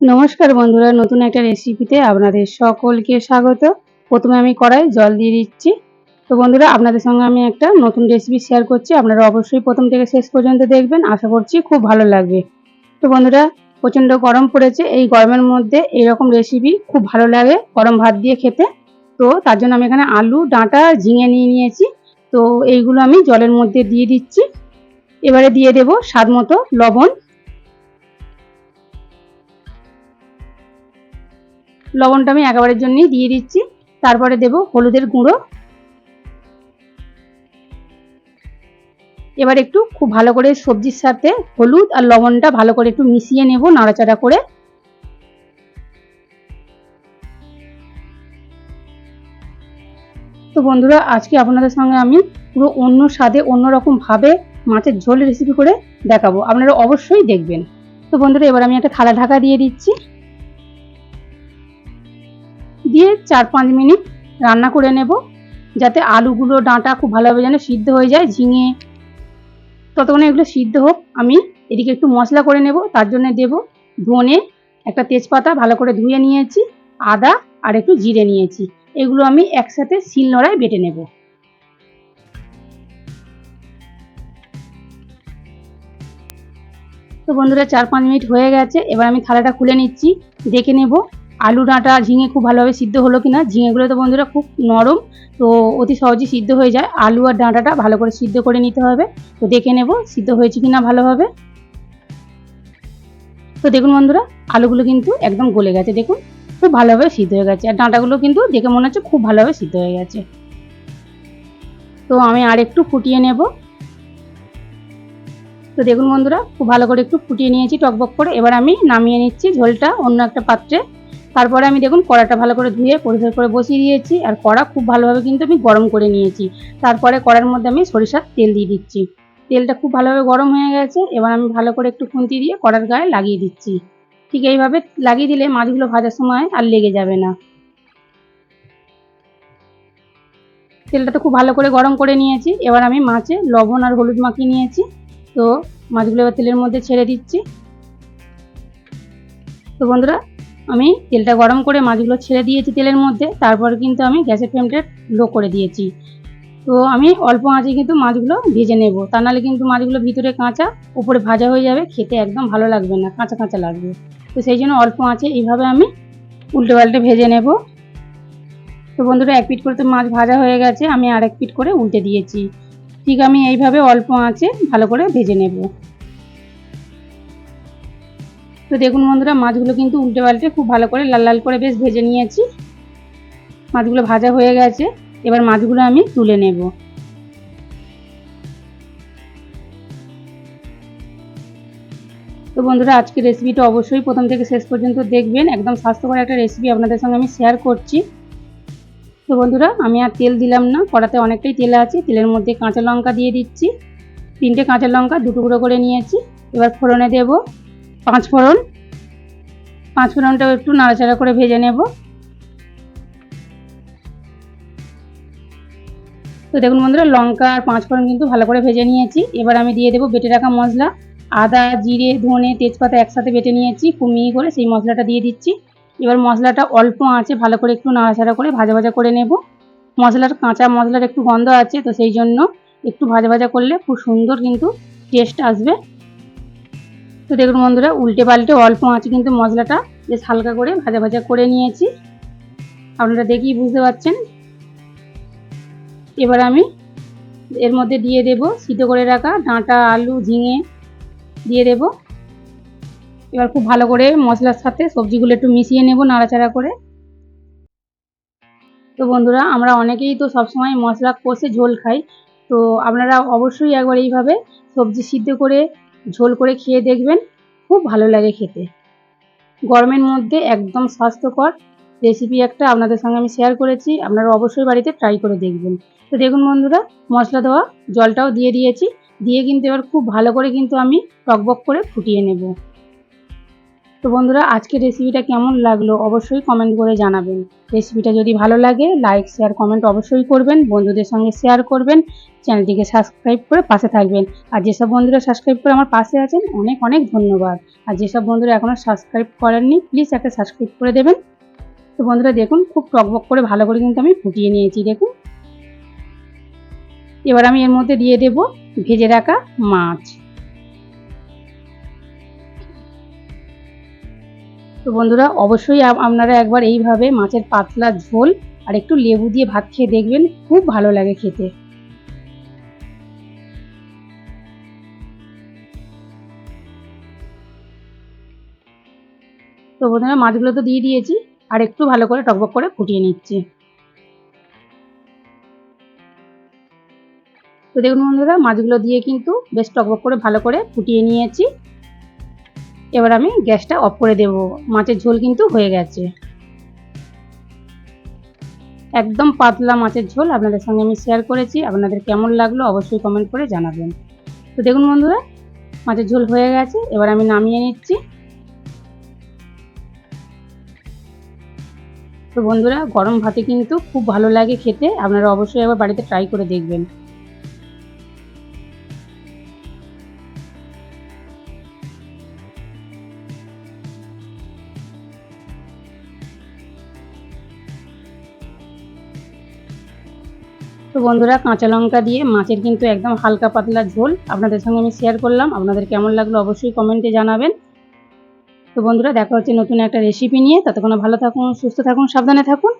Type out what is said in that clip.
নমস্কার বন্ধুরা, নতুন একটা রেসিপিতে আপনাদের সকলকে স্বাগত। প্রথমে আমি কড়াই জল দিয়ে দিচ্ছি। তো বন্ধুরা, আপনাদের সঙ্গে আমি একটা নতুন রেসিপি শেয়ার করছি। আপনারা অবশ্যই প্রথম থেকে শেষ পর্যন্ত দেখবেন। আশা করছি খুব ভালো লাগবে। তো বন্ধুরা, প্রচণ্ড গরম পড়েছে। এই গরমের মধ্যে এইরকম রেসিপি খুব ভালো লাগে গরম ভাত দিয়ে খেতে। তো তার জন্য আমি এখানে আলু, ডাঁটা, ঝিঙে নিয়ে নিয়েছি। তো এইগুলো আমি জলের মধ্যে দিয়ে দিচ্ছি। এবারে দিয়ে দেব স্বাদ মতো লবণ। লবণটা আমি একেবারের জন্যই দিয়ে দিচ্ছি। তারপরে দেব হলুদের গুঁড়ো। এবার একটু খুব ভালো করে সবজির সাথে হলুদ আর লবণটা ভালো করে একটু মিশিয়ে নেব নাড়াচাড়া করে। তো বন্ধুরা, আজকে আপনাদের সঙ্গে আমি পুরো অন্য স্বাদে অন্যরকম ভাবে মাছের ঝোল রেসিপি করে দেখাবো। আপনারা অবশ্যই দেখবেন। তো বন্ধুরা, এবার আমি একটা থালা ঢাকা দিয়ে দিচ্ছি। দিয়ে চার পাঁচ মিনিট রান্না করে নেব, যাতে আলুগুলো, ডাঁটা খুব ভালোভাবে যেন সিদ্ধ হয়ে যায়, ঝিঙে ততক্ষণে এগুলো সিদ্ধ হোক। আমি এদিকে একটু মশলা করে নেব, তার জন্য দেব ধনে, একটা তেজপাতা ভালো করে ধুয়ে নিয়েছি, আদা আর একটু জিরে নিয়েছি। এগুলো আমি একসাথে শিল নোড়ায় বেটে নেব। তো বন্ধুরা, চার পাঁচ মিনিট হয়ে গেছে, এবার আমি থালাটা খুলে নিচ্ছি, দেখে নেব আলু ডাঁটা, ঝিঙে খুব ভালোভাবে সিদ্ধ হলো কিনা, ঝিঙেগুলো তো বন্ধুরা খুব নরম, তো অতি সহজেই সিদ্ধ হয়ে যায়। আলু আর ডাঁটাটা ভালো করে সিদ্ধ করে নিতে হবে। তো দেখে নেব সিদ্ধ হয়েছে কিনা ভালোভাবে। তো দেখুন বন্ধুরা, আলুগুলো কিন্তু একদম গলে গেছে, দেখুন। খুব ভালোভাবে সিদ্ধ হয়ে গেছে, আর ডাঁটাগুলো কিন্তু দেখে মনে হচ্ছে খুব ভালোভাবে সিদ্ধ হয়ে গেছে। তো আমি আর একটু ফুটিয়ে নেব। তো দেখুন বন্ধুরা, খুব ভালো করে একটু ফুটিয়ে নিয়েছি টকবক করে। এবার আমি নামিয়ে নিচ্ছি ঝোলটা অন্য একটা পাত্রে। তারপরে আমি দেখুন কড়াটা ভালো করে ধুয়ে পরিষ্কার করে বসিয়ে দিয়েছি, আর কড়া খুব ভালোভাবে কিন্তু আমি গরম করে নিয়েছি। তারপরে কড়ার মধ্যে আমি সরিষার তেল দিয়ে দিচ্ছি। তেলটা খুব ভালোভাবে গরম হয়ে গেছে, এবার আমি ভালো করে একটু খুন্তি দিয়ে কড়ার গায়ে লাগিয়ে দিচ্ছি। ঠিক এইভাবে লাগিয়ে দিলে মাছগুলো ভাজার সময় আর লেগে যাবে না। তেলটা তো খুব ভালো করে গরম করে নিয়েছি, এবার আমি মাছে লবণ আর হলুদ মাখিয়ে নিয়েছি। তো মাছগুলো এবার তেলের মধ্যে ছেড়ে দিচ্ছি। তো বন্ধুরা আমি তেলটা গরম করে মাছগুলো ছেড়ে দিয়েছি তেলের মধ্যে, তারপর কিন্তু আমি গ্যাসের ফ্লেমটা লো করে দিয়েছি। তো আমি অল্প আঁচে কিন্তু মাছগুলো ভেজে নেব। তা নাহলে কিন্তু মাছগুলো ভিতরে কাঁচা, উপরে ভাজা হয়ে যাবে, খেতে একদম ভালো লাগবে না, কাঁচা কাঁচা লাগবে। তো সেই জন্য অল্প আঁচে এইভাবে আমি উল্টে পাল্টে ভেজে নেব। তো বন্ধুরা, এক পিট করে তো মাছ ভাজা হয়ে গেছে, আমি আর এক পিট করে উল্টে দিয়েছি। ঠিক আমি এইভাবে অল্প আঁচে ভালো করে ভেজে নেব। তো দেখুন বন্ধুরা, মাছগুলো কিন্তু উল্টে পাল্টে খুব ভালো করে লাল লাল করে বেশ ভেজে নিয়েছি। মাছগুলো ভাজা হয়ে গেছে, এবার মাছগুলো আমি তুলে নেব। তো বন্ধুরা আজকে রেসিপিটা অবশ্যই প্রথম থেকে শেষ পর্যন্ত দেখবেন। একদম স্বাস্থ্যকর একটা রেসিপি আপনাদের সঙ্গে আমি শেয়ার করছি। তো বন্ধুরা, আমি আর তেল দিলাম না, কড়াতে অনেকটাই তেল আছে, তেলের মধ্যে কাঁচা লঙ্কা দিয়ে দিচ্ছি। তিনটে কাঁচা লঙ্কা দু টুকরো করে নিয়েছি। এবার ফোড়নে দেব। পাঁচ ফোড়ন। পাঁচ ফোড়নটাও একটু নাড়াচাড়া করে ভেজে নেব। তো দেখুন বন্ধুরা, লঙ্কা আর পাঁচ ফোড়ন কিন্তু ভালো করে ভেজে নিয়েছি। এবার আমি দিয়ে দেবো বেটে রাখা মশলা। আদা, জিরে, ধনে, তেজপাতা একসাথে বেটে নিয়েছি। মিহি করে সেই মশলাটা দিয়ে দিচ্ছি। এবার মশলাটা অল্প আঁচে ভালো করে একটু নাড়াচাড়া করে ভাজা ভাজা করে নেব। মশলার কাঁচা মশলার একটু গন্ধ আছে, তো সেই জন্য একটু ভাজা ভাজা করলে খুব সুন্দর কিন্তু টেস্ট আসবে। তো দেখুন বন্ধুরা, উল্টে পাল্টে অল্প আঁচে কিন্তু মশলাটা বেশ হালকা করে ভাজা ভাজা করে নিয়েছি। আপনারা দেখেই বুঝতে পারছেন। এবার আমি এর মধ্যে দিয়ে দেব সিদ্ধ করে রাখা ডাঁটা, আলু, ঝিঙে দিয়ে দেব। এবার খুব ভালো করে মশলার সাথে সবজিগুলো একটু মিশিয়ে নেব নাড়াচাড়া করে। তো বন্ধুরা, আমরা অনেকেই তো সবসময় মশলা কষে ঝোল খাই। তো আপনারা অবশ্যই একবার এইভাবে সবজি সিদ্ধ করে ঝোল করে খেয়ে দেখবেন খুব ভালো লাগে খেতে। গরমের মধ্যে একদম স্বাস্থ্যকর রেসিপি একটা আপনাদের সঙ্গে আমি শেয়ার করেছি, আপনারা অবশ্যই বাড়িতে ট্রাই করে দেখবেন। তো দেখুন বন্ধুরা, মশলা দেওয়া জলটাও দিয়ে দিয়েছি, দিয়ে কিন্তু এবার খুব ভালো করে কিন্তু আমি টকবক করে ফুটিয়ে নেব। তো বন্ধুরা, আজকের রেসিপিটা কেমন লাগল অবশ্যই কমেন্ট করে জানাবেন। রেসিপিটা যদি ভালো লাগে লাইক শেয়ার কমেন্ট অবশ্যই করবেন, বন্ধুদের সঙ্গে শেয়ার করবেন, চ্যানেলটিকে সাবস্ক্রাইব করে পাশে থাকবেন। আর যেসব বন্ধুরা সাবস্ক্রাইব করে আমার পাশে আছেন, অনেক অনেক ধন্যবাদ। আর যেসব বন্ধুরা এখনও সাবস্ক্রাইব করেননি প্লিজ একটা সাবস্ক্রাইব করে দেবেন। তো বন্ধুরা, দেখুন, খুব টকবক করে ভালো করে কিন্তু আমি ফুটিয়ে নিয়েছি, দেখুন। এবার আমি এর মধ্যে দিয়ে দেব ভেজে রাখা মাছ। তো বন্ধুরা, অবশ্যই আপনারা একবার এইভাবে মাছের পাতলা ঝোল আর একটু লেবু দিয়ে ভাত খেয়ে দেখবেন, খুব ভালো লাগে খেতে। তো বন্ধুরা, মাছগুলো তো দিয়ে দিয়েছি, আর একটু ভালো করে টকবক করে ফুটিয়ে নিচ্ছি। তো দেখুন বন্ধুরা, মাছগুলো দিয়ে কিন্তু বেশ টকবক করে ভালো করে ফুটিয়ে নিয়েছি। এবার আমি গ্যাসটা অফ করে দেব। মাছের ঝোল কিন্তু হয়ে গেছে। একদম পাতলা মাছের ঝোল আপনাদের সঙ্গে আমি শেয়ার করেছি। আপনাদের কেমন লাগল অবশ্যই কমেন্ট করে জানাবেন। তো দেখুন বন্ধুরা, মাছের ঝোল হয়ে গেছে। এবার আমি নামিয়ে নিচ্ছি। তো বন্ধুরা, গরম ভাতে কিন্তু খুব ভালো লাগে খেতে। আপনারা অবশ্যই একবার বাড়িতে ট্রাই করে দেখবেন। তো বন্ধুরা, কাঁচা লঙ্কা দিয়ে মাছের কিন্তু একদম হালকা পাতলা ঝোল আপনাদের সঙ্গে আমি শেয়ার করলাম। আপনাদের কেমন লাগল অবশ্যই কমেন্টে জানাবেন। তো বন্ধুরা, দেখা হচ্ছে নতুন একটা রেসিপি নিয়ে। ততক্ষণ ভালো থাকুন, সুস্থ থাকুন, সাবধানে থাকুন।